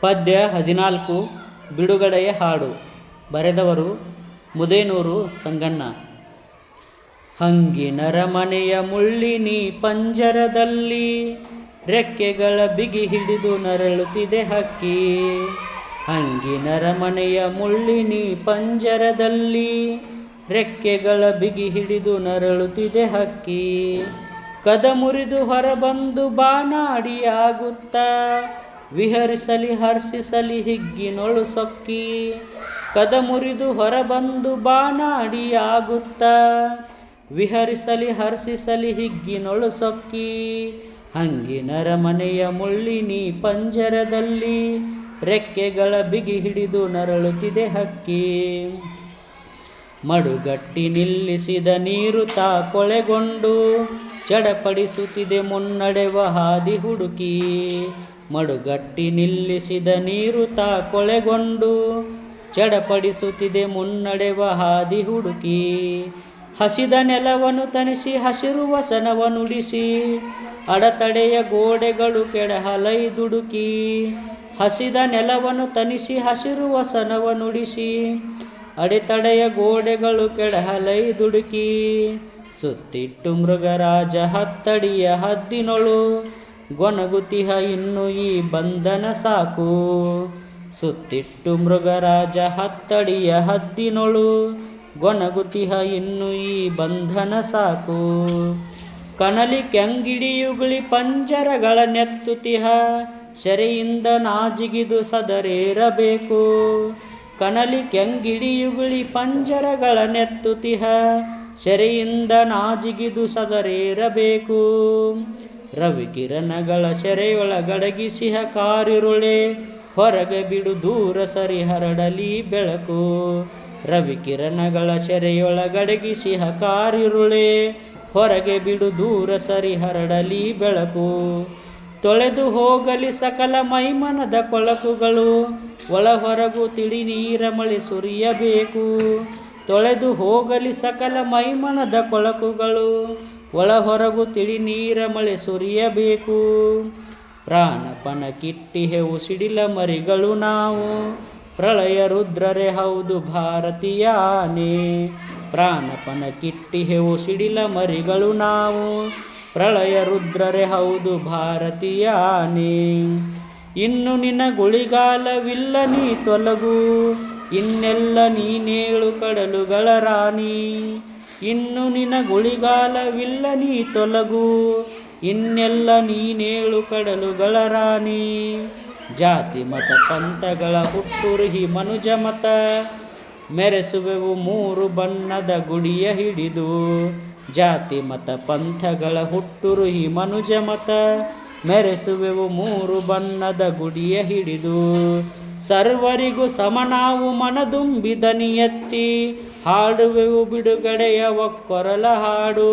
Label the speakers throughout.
Speaker 1: ಪದ್ಯ ಹದಿನಾಲ್ಕು, ಬಿಡುಗಡೆಯ ಹಾಡು, ಬರೆದವರು ಮುದೇನೂರು ಸಂಗಣ್ಣ. ಹಂಗಿನರ ಮನೆಯ ಮುಳ್ಳಿನಿ ಪಂಜರದಲ್ಲಿ ರೆಕ್ಕೆಗಳ ಬಿಗಿ ಹಿಡಿದು ನರಳುತ್ತಿದೆ ಹಕ್ಕಿ. ಹಂಗಿನರ ಮನೆಯ ಮುಳ್ಳಿನಿ ಪಂಜರದಲ್ಲಿ ರೆಕ್ಕೆಗಳ ಬಿಗಿ ಹಿಡಿದು ನರಳುತ್ತಿದೆ ಹಕ್ಕಿ. ಕದ ಮುರಿದು ಹೊರಬಂದು ಬಾನಾಡಿಯಾಗುತ್ತ ವಿಹರಿಸಲಿ, ಹರ್ಷಿಸಲಿ, ಹಿಗ್ಗಿನೊಳು ಸೊಕ್ಕಿ. ಕದ ಮುರಿದು ಹೊರಬಂದು ಬಾನಾಡಿಯಾಗುತ್ತ ವಿಹರಿಸಲಿ, ಹರ್ಷಿಸಲಿ, ಹಿಗ್ಗಿನೊಳು ಸೊಕ್ಕಿ. ಹಂಗಿನರ ಮನೆಯ ಮುಳ್ಳಿನಿ ಪಂಜರದಲ್ಲಿ ರೆಕ್ಕೆಗಳ ಬಿಗಿ ಹಿಡಿದು ನರಳುತ್ತಿದೆ ಹಕ್ಕಿ. ಮಡುಗಟ್ಟಿ ನಿಲ್ಲಿಸಿದ ನೀರು ತಾ ಕೊಳೆಗೊಂಡು, ಚಡಪಡಿಸುತ್ತಿದೆ ಮುನ್ನಡೆವ ಹಾದಿ ಹುಡುಕಿ. ಮಡುಗಟ್ಟಿ ನಿಲ್ಲಿಸಿದ ನೀರು ತಾ ಕೊಳೆಗೊಂಡು ಚಡಪಡಿಸುತ್ತಿದೆ ಮುನ್ನಡೆವ ಹಾದಿ ಹುಡುಕಿ. ಹಸಿದ ನೆಲವನ್ನು ತನಿಸಿ, ಹಸಿರು ವಸನವನ್ನುಡಿಸಿ ಅಡತಡೆಯ ಗೋಡೆಗಳು ಕೆಡಹಲೈದುಡುಕಿ. ಹಸಿದ ನೆಲವನ್ನು ತನಿಸಿ, ಹಸಿರು ವಸನವನ್ನುಡಿಸಿ ಅಡೆತಡೆಯ ಗೋಡೆಗಳು ಕೆಡಹಲೈದುಡುಕಿ. ಸುತ್ತಿಟ್ಟು ಮೃಗರಾಜ ಹತ್ತಡಿಯ ಹದ್ದಿನೊಳು ಗೊನಗುತಿಹ ಇನ್ನು ಈ ಬಂಧನ ಸಾಕು. ಸುತ್ತಿಟ್ಟು ಮೃಗರಾಜ ಹತ್ತಡಿಯ ಹದ್ದಿನೊಳು ಗೊನಗುತಿಹ ಇನ್ನು ಈ ಬಂಧನ ಸಾಕು. ಕನಲಿ ಕೆಂಗಿಡಿಯುಗುಳಿ ಪಂಜರಗಳ ನೆತ್ತುತಿಹ ಶರೆಯಿಂದ ನಾಜಿಗಿದು ಸದರೇರಬೇಕು. ಕನಲಿ ಕೆಂಗಿಡಿಯುಗುಳಿ ಪಂಜರಗಳ ನೆತ್ತುತಿಹ ಶರೆಯಿಂದ ನಾಜಿಗಿದು ಸದರೇರಬೇಕು. ರವಿಕಿರಣಗಳ ಸೆರೆಯೊಳಗಡಗಿಸಿಹ ಕಾರಿರುಳೆ ಹೊರಗೆ ಬಿಡು ದೂರ ಸರಿ ಹರಡಲಿ ಬೆಳಕು ರವಿಕಿರಣಗಳ ಸೆರೆಯೊಳಗಡಗಿಸಿಹ ಕಾರಿರುಳೆ ಹೊರಗೆ ಬಿಡು ದೂರ ಸರಿ ಹರಡಲಿ ಬೆಳಕು. ತೊಳೆದು ಹೋಗಲಿ ಸಕಲ ಮೈಮನದ ಕೊಳಕುಗಳು. ಒಳ ಹೊರಗು ತಿಳಿ ನೀರ ಮಳೆ ಸುರಿಯಬೇಕು. ತೊಳೆದು ಹೋಗಲಿ ಸಕಲ ಮೈಮನದ ಕೊಳಕುಗಳು. ಒಳ ಹೊರಗು ತಿಳಿ ನೀರ ಮಳೆ ಸುರಿಯಬೇಕು. ಪ್ರಾಣಪನ ಕಿಟ್ಟಿಹೆವು ಸಿಡಿಲ ಮರಿಗಳು ನಾವು. ಪ್ರಳಯ ರುದ್ರರೆ ಹೌದು ಭಾರತೀಯ ಆನೆ ಪ್ರಾಣಪನ ಕಿಟ್ಟಿಹೆವು ಸಿಡಿಲ ಮರಿಗಳು ನಾವು. ಪ್ರಳಯ ರುದ್ರರೆ ಹೌದು ಭಾರತೀಯ ಆನೆ ಇನ್ನು ನಿನ್ನ ಗುಳಿಗಾಲವಿಲ್ಲ ನೀ ತೊಲಗು. ಇನ್ನೆಲ್ಲ ನೀನೇಳು ಕಡಲುಗಳ ರಾಣಿ. ಇನ್ನು ನಿನ್ನ ಗುಳಿಗಾಲವಿಲ್ಲ ನೀ ತೊಲಗು, ಇನ್ನೆಲ್ಲ ನೀನೇಳು ಕಡಲುಗಳ ರಾಣಿ. ಜಾತಿ ಮತ ಪಂಥಗಳ ಹುಟ್ಟುರುಹಿ ಮನುಜ ಮತ, ಮೆರೆಸುವೆವು ಮೂರು ಬಣ್ಣದ ಗುಡಿಯ ಹಿಡಿದು. ಜಾತಿ ಮತ ಪಂಥಗಳ ಹುಟ್ಟುರುಹಿ ಮನುಜ ಮತ, ಮೆರೆಸುವೆವು ಮೂರು ಬಣ್ಣದ ಗುಡಿಯ ಹಿಡಿದು. ಸರ್ವರಿಗೂ ಸಮನಾವು ಮನದುಂಬಿ ದನಿಯತ್ತಿ ಹಾಡುವೆವು ಬಿಡುಗಡೆಯವ ಕೊರಲ ಹಾಡು.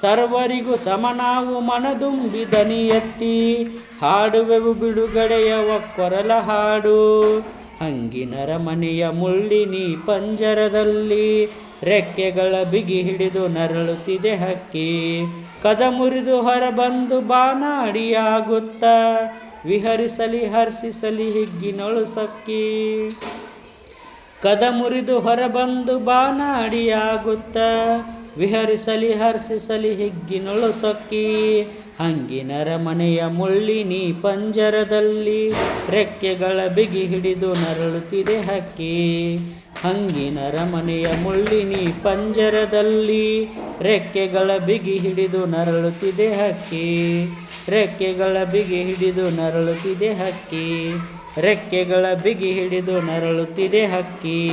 Speaker 1: ಸರ್ವರಿಗೂ ಸಮನಾವು ಮನದುಂಬಿ ದನಿ ಎತ್ತಿ. ಹಾಡುವೆವು ಬಿಡುಗಡೆಯವ ಕೊರಲ ಹಾಡು. ಹಂಗಿನರ ಮನೆಯ ಮುಳ್ಳಿನಿ ಪಂಜರದಲ್ಲಿ. ರೆಕ್ಕೆಗಳ ಬಿಗಿ ಹಿಡಿದು ನರಳುತ್ತಿದೆ ಹಕ್ಕಿ. ಕದ ಮುರಿದು ಹೊರಬಂದು ಬಾನಾಡಿಯಾಗುತ್ತ. ವಿಹರಿಸಲಿ ಹರ್ಷಿಸಲಿ ಹಿಗ್ಗಿನೊಳು ಸಕ್ಕಿ. ಕದ ಮುರಿದು ಹೊರಬಂದು ಬಾನಾಡಿಯಾಗುತ್ತ. ವಿಹರಿಸಲಿ, ಹರ್ಷಿಸಲಿ, ಹಿಗ್ಗಿನೊಳು ಸೊಕ್ಕಿ. ಹಂಗಿನರ ಮನೆಯ ಮುಳ್ಳಿನಿ ಪಂಜರದಲ್ಲಿ. ರೆಕ್ಕೆಗಳ ಬಿಗಿ ಹಿಡಿದು ನರಳುತ್ತಿದೆ ಹಕ್ಕಿ. ಹಂಗಿನರ ಮನೆಯ ಮುಳ್ಳಿನಿ ಪಂಜರದಲ್ಲಿ. ರೆಕ್ಕೆಗಳ ಬಿಗಿ ಹಿಡಿದು ನರಳುತ್ತಿದೆ ಹಕ್ಕಿ. ರೆಕ್ಕೆಗಳ ಬಿಗಿ ಹಿಡಿದು ನರಳುತ್ತಿದೆ ಹಕ್ಕಿ. ರೆಕ್ಕೆಗಳ ಬಿಗಿ ಹಿಡಿದು ನರಳುತ್ತಿದೆ ಹಕ್ಕಿ.